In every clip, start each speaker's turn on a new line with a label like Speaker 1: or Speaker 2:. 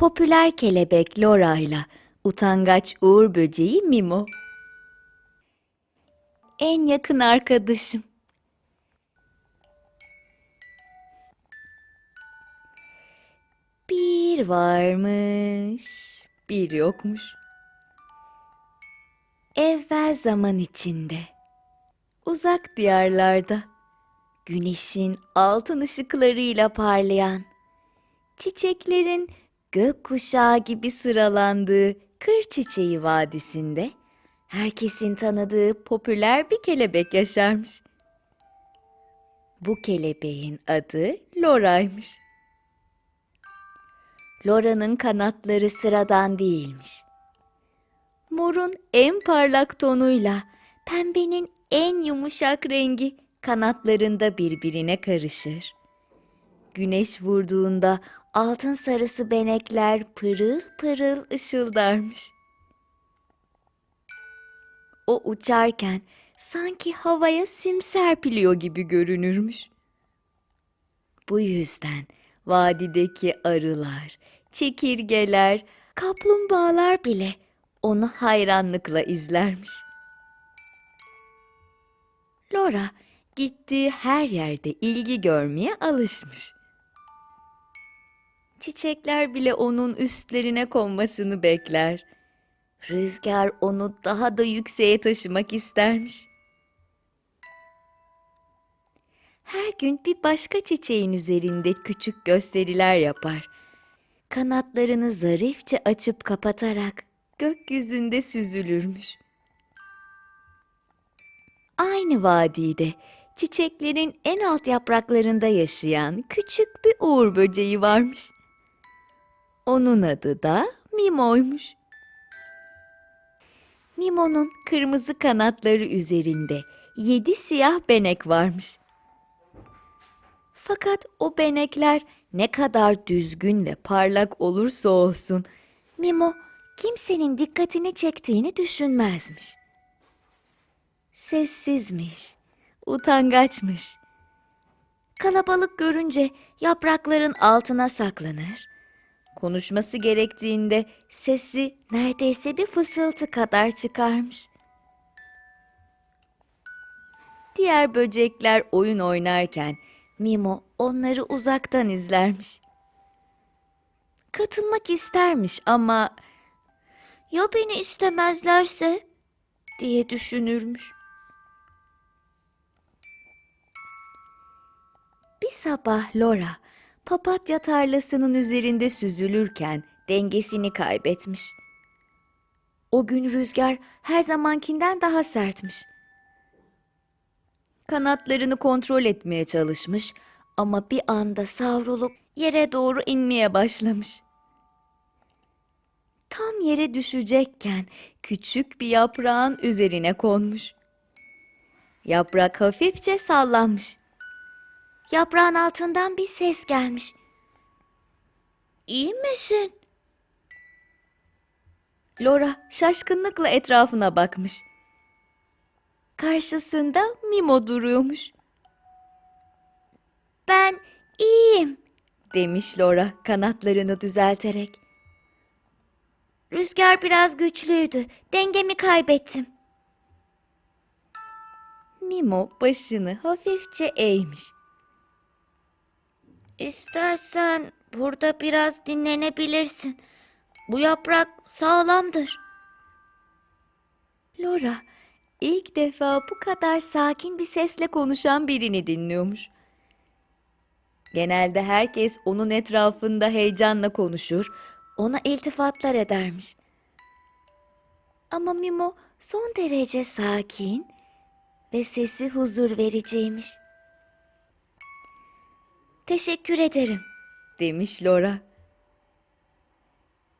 Speaker 1: popüler kelebek Laura ile utangaç uğur böceği Mimo. En yakın arkadaşım. Bir varmış, bir yokmuş. Evvel zaman içinde, uzak diyarlarda, güneşin altın ışıklarıyla parlayan, çiçeklerin gökkuşağı gibi sıralandığı Kır Çiçeği Vadisi'nde herkesin tanıdığı popüler bir kelebek yaşarmış. Bu kelebeğin adı Lora'ymış. Lora'nın kanatları sıradan değilmiş. Morun en parlak tonuyla pembenin en yumuşak rengi kanatlarında birbirine karışır. Güneş vurduğunda altın sarısı benekler pırıl pırıl ışıldarmış. O uçarken sanki havaya sim serpiliyor gibi görünürmüş. Bu yüzden vadideki arılar, çekirgeler, kaplumbağalar bile onu hayranlıkla izlermiş. Laura gittiği her yerde ilgi görmeye alışmış. Çiçekler bile onun üstlerine konmasını bekler. Rüzgar onu daha da yükseğe taşımak istermiş. Her gün bir başka çiçeğin üzerinde küçük gösteriler yapar. Kanatlarını zarifçe açıp kapatarak gökyüzünde süzülürmüş. Aynı vadide çiçeklerin en alt yapraklarında yaşayan küçük bir uğur böceği varmış. Onun adı da Mimo'ymuş. Mimo'nun kırmızı kanatları üzerinde yedi siyah benek varmış. Fakat o benekler ne kadar düzgün ve parlak olursa olsun Mimo kimsenin dikkatini çektiğini düşünmezmiş. Sessizmiş, utangaçmış. Kalabalık görünce yaprakların altına saklanır. Konuşması gerektiğinde sesi neredeyse bir fısıltı kadar çıkarmış. Diğer böcekler oyun oynarken Mimo onları uzaktan izlermiş. Katılmak istermiş ama ya beni istemezlerse diye düşünürmüş. Bir sabah Laura papatya tarlasının üzerinde süzülürken dengesini kaybetmiş. O gün rüzgar her zamankinden daha sertmiş. Kanatlarını kontrol etmeye çalışmış ama bir anda savrulup yere doğru inmeye başlamış. Tam yere düşecekken küçük bir yaprağın üzerine konmuş. Yaprak hafifçe sallanmış. Yaprağın altından bir ses gelmiş. İyi misin? Laura şaşkınlıkla etrafına bakmış. Karşısında Mimo duruyormuş. Ben iyiyim, demiş Laura kanatlarını düzelterek. Rüzgar biraz güçlüydü. Dengemi kaybettim. Mimo başını hafifçe eğmiş. İstersen burada biraz dinlenebilirsin. Bu yaprak sağlamdır. Laura ilk defa bu kadar sakin bir sesle konuşan birini dinliyormuş. Genelde herkes onun etrafında heyecanla konuşur, ona iltifatlar edermiş. Ama Mimo son derece sakin ve sesi huzur vericiymiş. Teşekkür ederim, demiş Laura.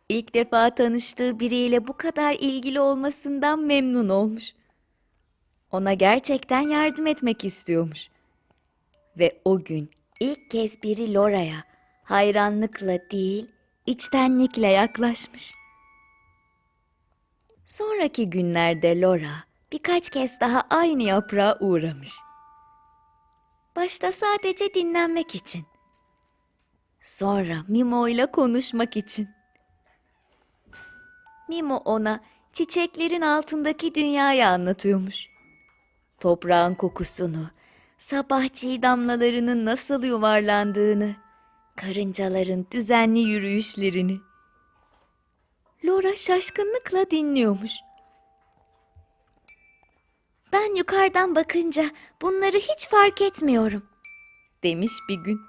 Speaker 1: İlk defa tanıştığı biriyle bu kadar ilgili olmasından memnun olmuş. Ona gerçekten yardım etmek istiyormuş. Ve o gün ilk kez biri Laura'ya hayranlıkla değil, içtenlikle yaklaşmış. Sonraki günlerde Laura birkaç kez daha aynı yaprağa uğramış. Başta sadece dinlenmek için. Sonra Mimo ile konuşmak için. Mimo ona çiçeklerin altındaki dünyayı anlatıyormuş. Toprağın kokusunu, sabah çiğ damlalarının nasıl yuvarlandığını, karıncaların düzenli yürüyüşlerini. Laura şaşkınlıkla dinliyormuş. Ben yukarıdan bakınca bunları hiç fark etmiyorum, demiş bir gün.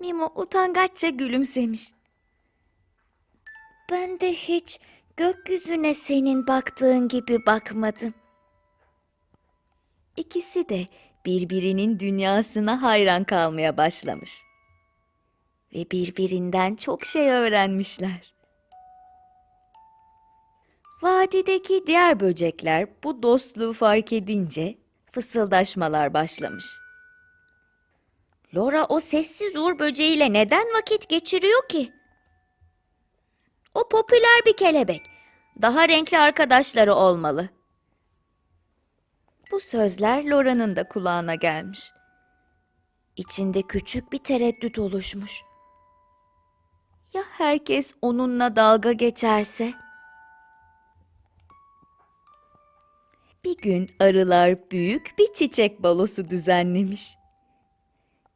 Speaker 1: Mimo utangaçça gülümsemiş. Ben de hiç gökyüzüne senin baktığın gibi bakmadım. İkisi de birbirinin dünyasına hayran kalmaya başlamış. Ve birbirinden çok şey öğrenmişler. Vadideki diğer böcekler bu dostluğu fark edince fısıldaşmalar başlamış. Laura o sessiz uğur böceğiyle neden vakit geçiriyor ki? O popüler bir kelebek. Daha renkli arkadaşları olmalı. Bu sözler Laura'nın da kulağına gelmiş. İçinde küçük bir tereddüt oluşmuş. Ya herkes onunla dalga geçerse? Bir gün arılar büyük bir çiçek balosu düzenlemiş.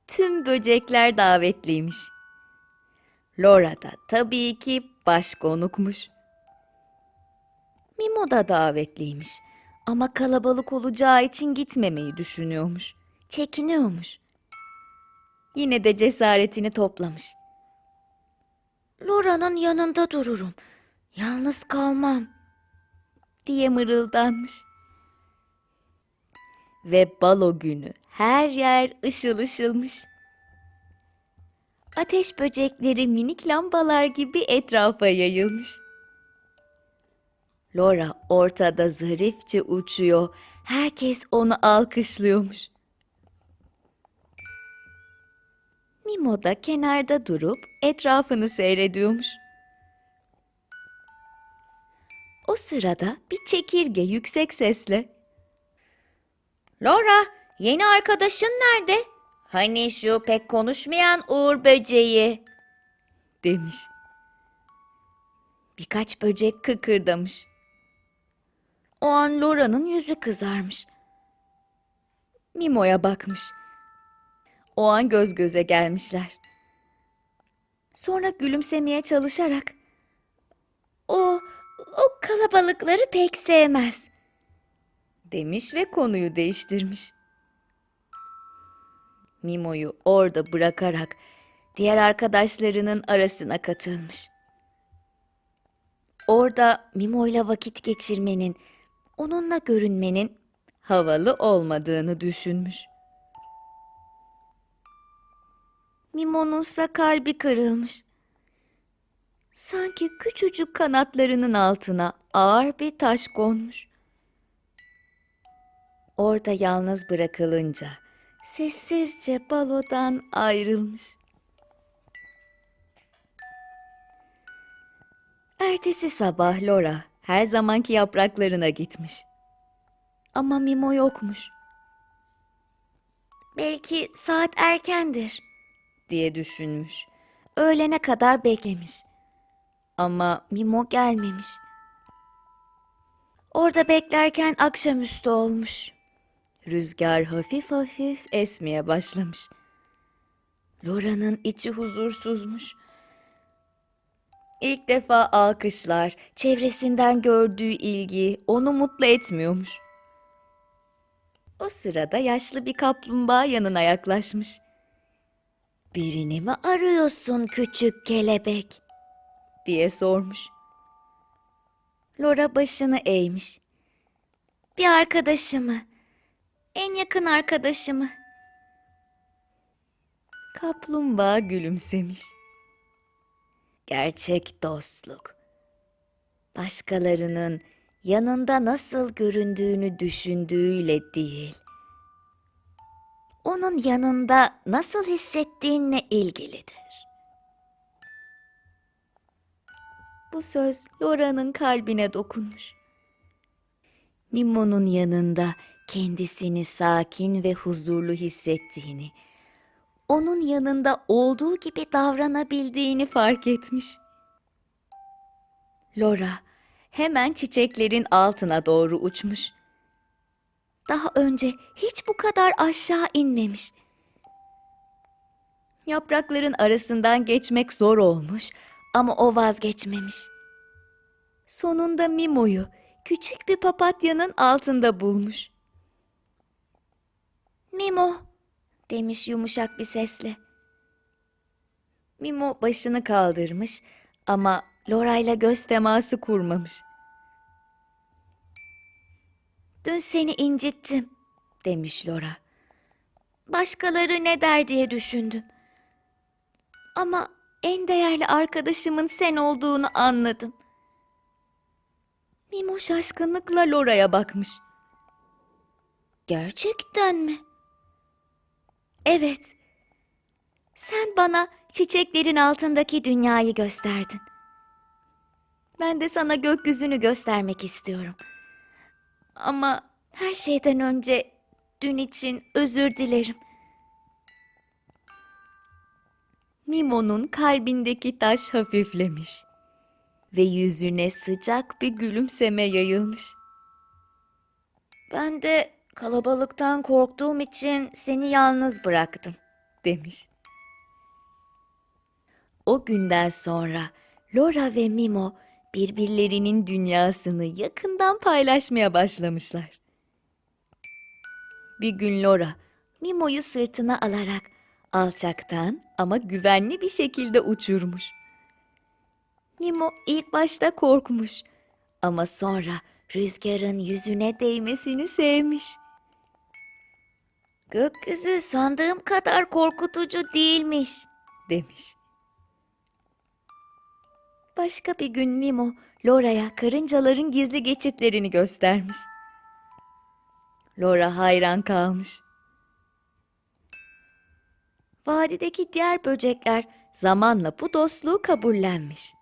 Speaker 1: Tüm böcekler davetliymiş. Laura da tabii ki baş konukmuş. Mimo da davetliymiş ama kalabalık olacağı için gitmemeyi düşünüyormuş. Çekiniyormuş. Yine de cesaretini toplamış. Laura'nın yanında dururum. Yalnız kalmam. diye mırıldanmış. Ve balo günü her yer ışıl ışılmış. Ateş böcekleri minik lambalar gibi etrafa yayılmış. Laura ortada zarifçe uçuyor. Herkes onu alkışlıyormuş. Mimo da kenarda durup etrafını seyrediyormuş. O sırada bir çekirge yüksek sesle Laura, yeni arkadaşın nerede? Hani şu pek konuşmayan Uğur böceği, demiş. Birkaç böcek kıkırdamış. O an Laura'nın yüzü kızarmış. Mimo'ya bakmış. O an göz göze gelmişler. Sonra gülümsemeye çalışarak o o kalabalıkları pek sevmez demiş ve konuyu değiştirmiş. Mimo'yu orada bırakarak diğer arkadaşlarının arasına katılmış. Orada Mimo'yla vakit geçirmenin, onunla görünmenin havalı olmadığını düşünmüş. Mimo'nunsa kalbi kırılmış. Sanki küçücük kanatlarının altına ağır bir taş konmuş. Orada yalnız bırakılınca sessizce balodan ayrılmış. Ertesi sabah Laura her zamanki yapraklarına gitmiş. Ama Mimo yokmuş. Belki saat erkendir diye düşünmüş. Öğlene kadar beklemiş. Ama Mimo gelmemiş. Orada beklerken akşamüstü olmuş. Rüzgar hafif hafif esmeye başlamış. Laura'nın içi huzursuzmuş. İlk defa alkışlar, çevresinden gördüğü ilgi onu mutlu etmiyormuş. O sırada yaşlı bir kaplumbağa yanına yaklaşmış. Birini mi arıyorsun küçük kelebek? diye sormuş. Laura başını eğmiş. Bir arkadaşımı, en yakın arkadaşımı. Kaplumbağa gülümsemiş. Gerçek dostluk. Başkalarının yanında nasıl göründüğünü düşündüğüyle değil. Onun yanında nasıl hissettiğinle ilgilidir. Bu söz Laura'nın kalbine dokunmuş. Mimo'nun yanında kendisini sakin ve huzurlu hissettiğini, onun yanında olduğu gibi davranabildiğini fark etmiş. Laura hemen çiçeklerin altına doğru uçmuş. Daha önce hiç bu kadar aşağı inmemiş. Yaprakların arasından geçmek zor olmuş ama o vazgeçmemiş. Sonunda Mimo'yu küçük bir papatyanın altında bulmuş. Mimo, demiş yumuşak bir sesle. Mimo başını kaldırmış ama Laura ile göz teması kurmamış. Dün seni incittim, demiş Laura. Başkaları ne der diye düşündüm. Ama en değerli arkadaşımın sen olduğunu anladım. Mimo şaşkınlıkla Laura'ya bakmış. Gerçekten mi? Evet. Sen bana çiçeklerin altındaki dünyayı gösterdin. Ben de sana gökyüzünü göstermek istiyorum. Ama her şeyden önce dün için özür dilerim. Mimo'nun kalbindeki taş hafiflemiş ve yüzüne sıcak bir gülümseme yayılmış. Ben de kalabalıktan korktuğum için seni yalnız bıraktım, demiş. O günden sonra Laura ve Mimo birbirlerinin dünyasını yakından paylaşmaya başlamışlar. Bir gün Laura Mimo'yu sırtına alarak alçaktan ama güvenli bir şekilde uçurmuş. Mimo ilk başta korkmuş ama sonra rüzgarın yüzüne değmesini sevmiş. Gökyüzü sandığım kadar korkutucu değilmiş, demiş. Başka bir gün Mimo, Laura'ya karıncaların gizli geçitlerini göstermiş. Laura hayran kalmış. Vadideki diğer böcekler zamanla bu dostluğu kabullenmiş.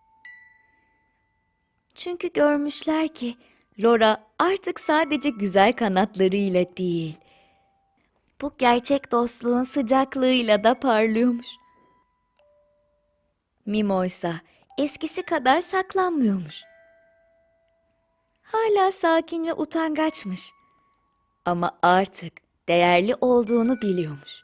Speaker 1: Çünkü görmüşler ki Laura artık sadece güzel kanatlarıyla değil, bu gerçek dostluğun sıcaklığıyla da parlıyormuş. Mimo ise eskisi kadar saklanmıyormuş. Hala sakin ve utangaçmış. Ama artık değerli olduğunu biliyormuş.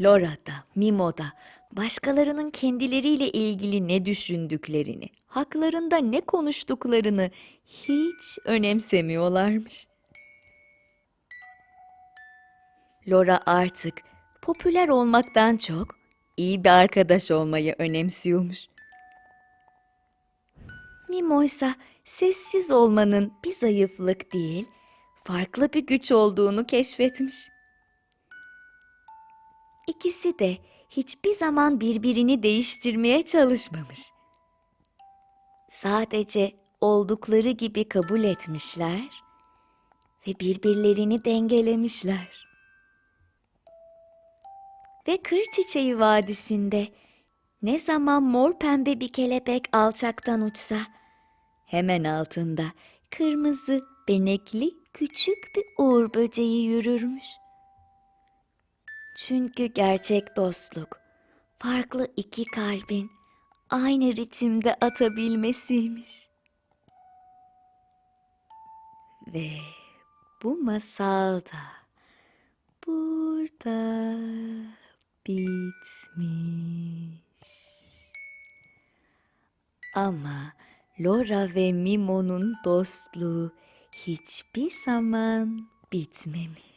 Speaker 1: Laura da, Mimo da başkalarının kendileriyle ilgili ne düşündüklerini, haklarında ne konuştuklarını hiç önemsemiyorlarmış. Laura artık popüler olmaktan çok iyi bir arkadaş olmayı önemsiyormuş. Mimo ise sessiz olmanın bir zayıflık değil, farklı bir güç olduğunu keşfetmiş. İkisi de hiçbir zaman birbirini değiştirmeye çalışmamış. Sadece oldukları gibi kabul etmişler ve birbirlerini dengelemişler. Ve kır çiçeği vadisinde ne zaman mor pembe bir kelebek alçaktan uçsa, hemen altında kırmızı benekli küçük bir uğur böceği yürürmüş. Çünkü gerçek dostluk farklı iki kalbin aynı ritimde atabilmesiymiş. Ve bu masal da burada bitmiş. Ama Laura ve Mimo'nun dostluğu hiçbir zaman bitmemiş.